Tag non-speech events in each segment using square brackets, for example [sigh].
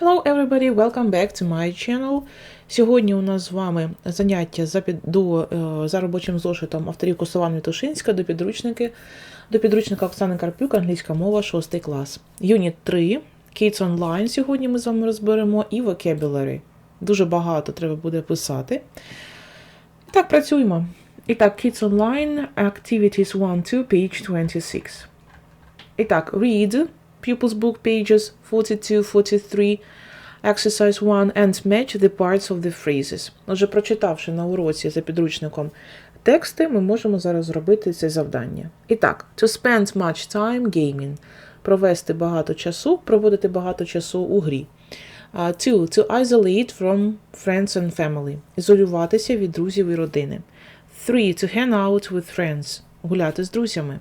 Hello everybody, welcome back to my channel. Сьогодні у нас з вами заняття за, під, до, е, за робочим зошитом авторів Косован Вітушинська до підручники, до підручника Оксани Карпюк, англійська мова, 6 клас. Юніт 3, Kids Online сьогодні ми з вами розберемо і Vocabulary. Дуже багато треба буде писати. Так, працюємо. І так, Kids Online, Activities 1-2, page 26. І так, read, pupils book pages 42-43, exercise 1 and match the parts of the phrases. Отже, прочитавши на уроці за підручником тексти, ми можемо зараз зробити це завдання. І так, to spend much time gaming. Провести багато часу, проводити багато часу у грі. Uh, two, to isolate from friends and family. Ізолюватися від друзів і родини. Three, to hang out with friends. Гуляти з друзями.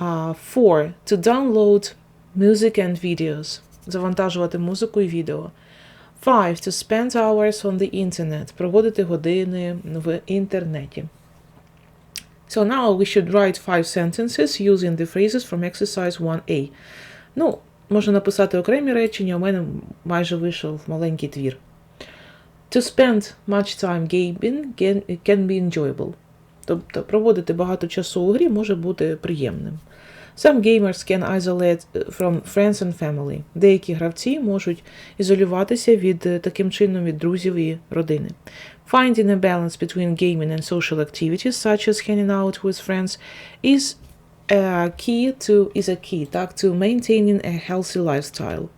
Uh, four, to download music and videos. Завантажувати музику і відео. Five, to spend hours on the internet. Проводити години в інтернеті. So now we should write five sentences using the phrases from exercise 1a. Ну, можна написати окремі речення, у мене майже вийшов маленький твір. To spend much time gaming can be enjoyable. Тобто проводити багато часу у грі може бути приємним. Some gamers can isolate from friends and family. Деякі гравці можуть ізолюватися від е, таким чином від друзів і родини. Finding a balance between gaming and social activities, such as hanging out with friends, is a key to is a key так, to maintaining a healthy lifestyle.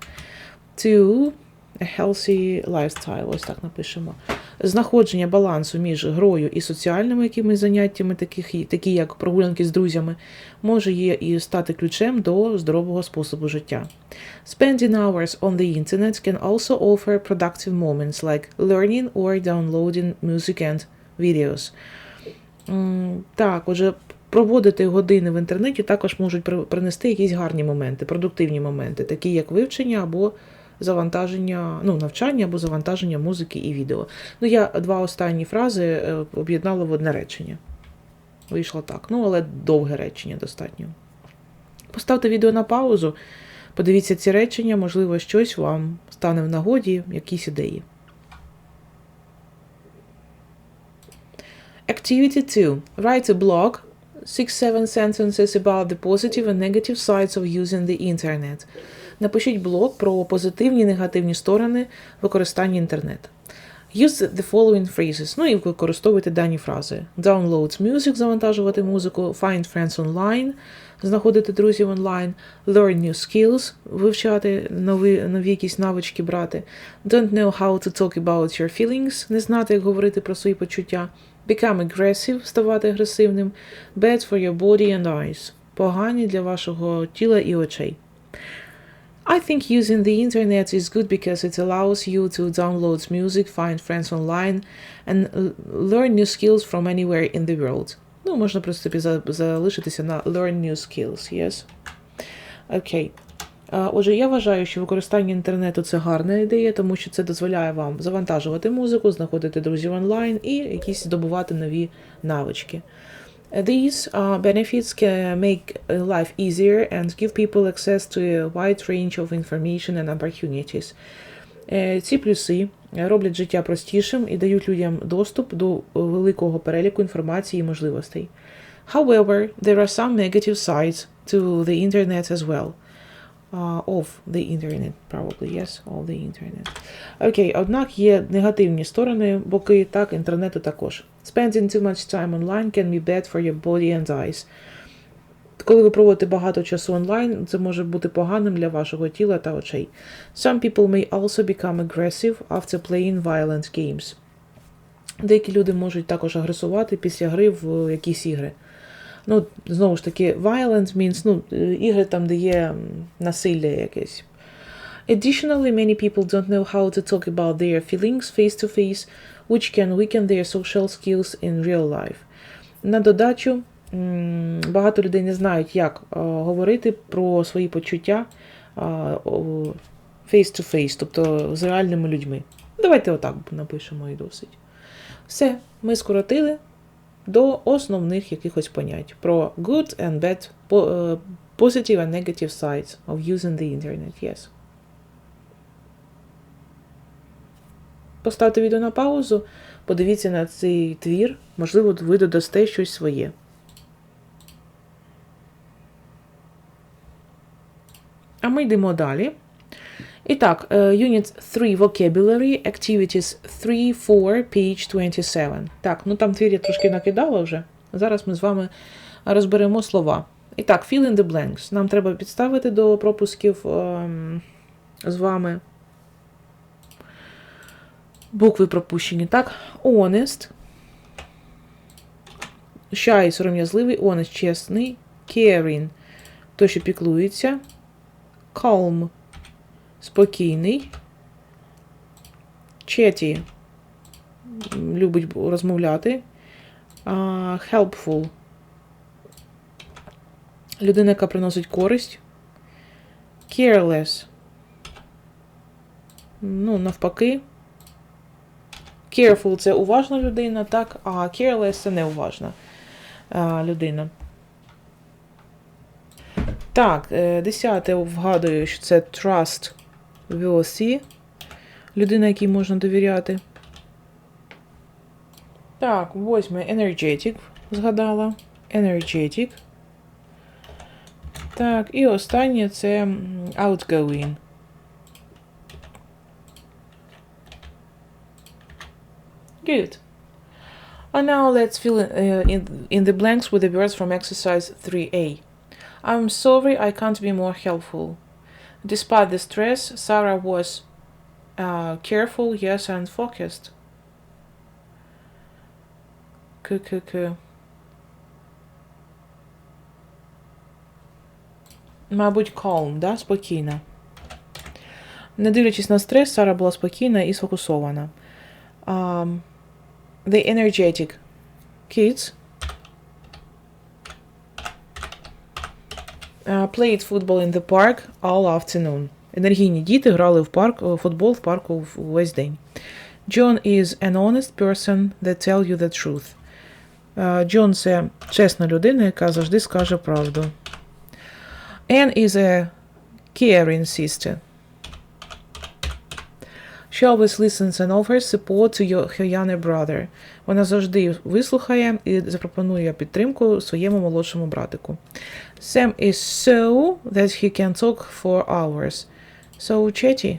To a healthy lifestyle, ось так напишемо. Знаходження балансу між грою і соціальними якимись заняттями, таких, такі як прогулянки з друзями, може є і стати ключем до здорового способу життя. Spending hours on the internet can also offer productive moments like learning or downloading music and videos. Так, отже, проводити години в інтернеті також можуть принести якісь гарні моменти, продуктивні моменти, такі як вивчення або завантаження, ну, навчання або завантаження музики і відео. Ну, я два останні фрази е, об'єднала в одне речення. Вийшло так. Ну, але довге речення достатньо. Поставте відео на паузу, подивіться ці речення, можливо, щось вам стане в нагоді, якісь ідеї. Activity 2. Write a blog, 6-7 sentences about the positive and negative sides of using the internet. Напишіть блог про позитивні і негативні сторони використання інтернету. Use the following phrases. Ну і використовуйте дані фрази. Download music, завантажувати музику, find friends online, знаходити друзів онлайн, learn new skills, вивчати нові, нові якісь навички брати. Don't know how to talk about your feelings, не знати, як говорити про свої почуття. Become aggressive, ставати агресивним. Bad for your body and eyes. Погані для вашого тіла і очей. I think using the internet is good because it allows you to download music, find friends online, and learn new skills from anywhere in the world. Ну, можна, в принципі, залишитися на learn new skills, yes? Окей. А, Отже, я вважаю, що використання інтернету це гарна ідея, тому що це дозволяє вам завантажувати музику, знаходити друзів онлайн і якісь здобувати нові навички. These uh, benefits can make uh, life easier and give people access to a wide range of information and opportunities. Е, Ці плюси роблять життя простішим і дають людям доступ до великого переліку інформації і можливостей. However, there are some negative sides to the internet as well. Uh, of the internet, probably, yes, of the internet. Окей, однак є негативні сторони, боки так, інтернету також. Spending too much time online can be bad for your body and eyes. Коли ви проводите багато часу онлайн, це може бути поганим для вашого тіла та очей. Some people may also become aggressive after playing violent games. Деякі люди можуть також агресувати після гри в якісь ігри. Ну, знову ж таки, violent means, ну, е, ігри там, де є насилля якесь. Additionally, many people don't know how to talk about their feelings face to face, which can weaken their social skills in real life. На додачу, багато людей не знають, як е, говорити про свої почуття е, face to face, тобто з реальними людьми. Давайте отак напишемо і досить. Все, ми скоротили до основних якихось понять про good and bad, е, positive and negative sides of using the internet. Yes. Поставте відео на паузу, подивіться на цей твір, можливо, ви додасте щось своє. А ми йдемо далі. І так, е, Unit 3 Vocabulary, Activities 3, 4, page 27. Так, ну там твір я трошки накидала вже. Зараз ми з вами розберемо слова. І так, fill in the blanks. Нам треба підставити до пропусків ем, з вами букви пропущені. Так, honest. Shy, сором'язливий, honest, чесний, caring, той, що піклується, calm, спокійний, chatty, любить розмовляти, helpful, людина, яка приносить користь, careless, ну, навпаки. Careful це уважна людина, так, а careless це неуважна а, людина. Так, е, десяте вгадую, що це trust worthy. Людина, якій можна довіряти. Так, восьме energetic згадала. Energetic. Так, і останнє це outgoing. Good. And now let's fill in, uh, in, in the blanks with the words from exercise 3a. I'm sorry I can't be more helpful. Despite the stress, Sarah was uh, careful, yes, and focused. К-к-к. Мабуть, calm, да? Спокійна. Не дивлячись на стрес, Сара була спокійна і сфокусована. Um, the energetic kids uh, played football in the park all afternoon. Енергійні діти грали в парк у футбол в парку весь день. John is an honest person that tell you the truth. Джон uh, це чесна людина, яка завжди скаже правду. Anne is a caring sister. She always listens and offers support to your, her younger brother. Вона завжди вислухає і запропонує підтримку своєму молодшому братику. Sam is so that he can talk for hours. So chatty.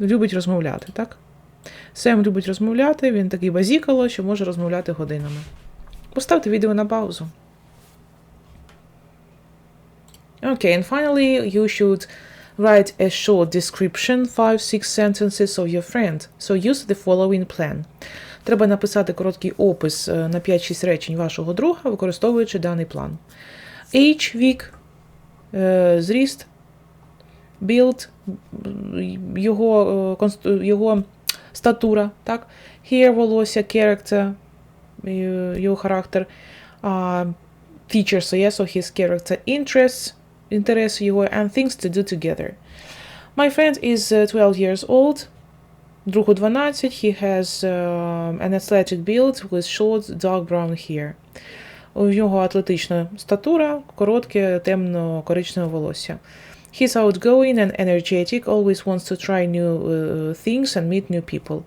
Любить розмовляти, так? Сем любить розмовляти, він такий базікало, що може розмовляти годинами. Поставте відео на паузу. Okay, and finally, you should Write a short description, 5-6 sentences of your friend. So use the following plan. Треба написати короткий опис на 5-6 речень вашого друга, використовуючи даний план. Age, вік, зріст, build, його його статура, так? Hair, волосся, character, його характер, uh, features, yes, so his character, interests, інтереси його and things to do together. My friend is 12 years old. Другу 12. He has uh, an athletic build with short dark brown hair. У нього атлетична статура, коротке, темно-коричневе волосся. He's outgoing and energetic, always wants to try new uh, things and meet new people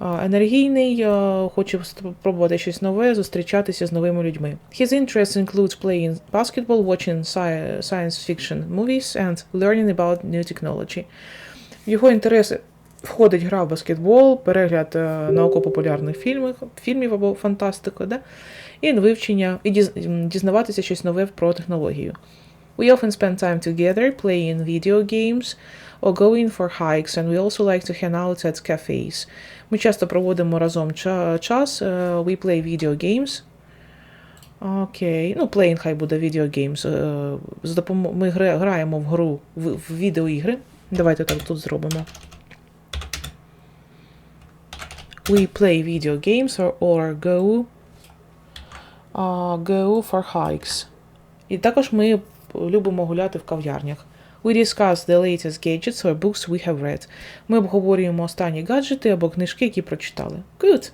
Енергійний, хоче спробувати щось нове, зустрічатися з новими людьми. His interests include playing basketball, watching science fiction movies and learning about new technology. Його інтереси входить гра в баскетбол, перегляд науково-популярних фільмів, фільмів або фантастику, да? і вивчення, і дізнаватися щось нове про технологію. We often spend time together playing video games or going for hikes, and we also like to hang out at cafes. Ми часто проводимо разом час. We play video games. Окей. Ну, playing хай буде video games. Допом... Ми граємо в гру в відеоігри. Давайте так тут зробимо. We play video games or, or go, uh, go for hikes. І також ми любимо гуляти в кав'ярнях. We discuss the latest gadgets or books we have read. Ми обговорюємо останні гаджети або книжки, які прочитали. Good.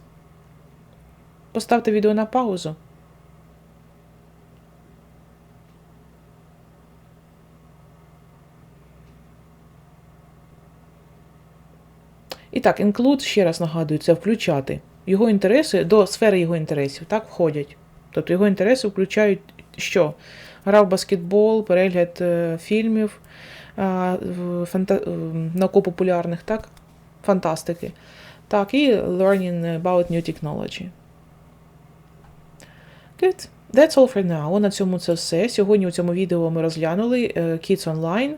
Поставте відео на паузу. І так, include, ще раз нагадую, це включати. Його інтереси до сфери його інтересів, так, входять. Тобто його інтереси включають що? Гра в баскетбол, перегляд е, фільмів, е, фанта... е, науково-популярних, так? Фантастики. Так, і learning about new technology. Good. That's all for now. На цьому це все. Сьогодні у цьому відео ми розглянули Kids Online,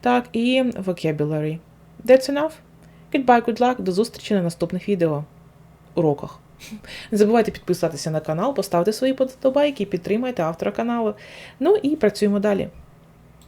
так, і Vocabulary. That's enough. Goodbye, good luck. До зустрічі на наступних відео. Уроках. Не [laughs] забувайте підписатися на канал, поставити свої подобайки, підтримайте автора каналу. Ну і працюємо далі.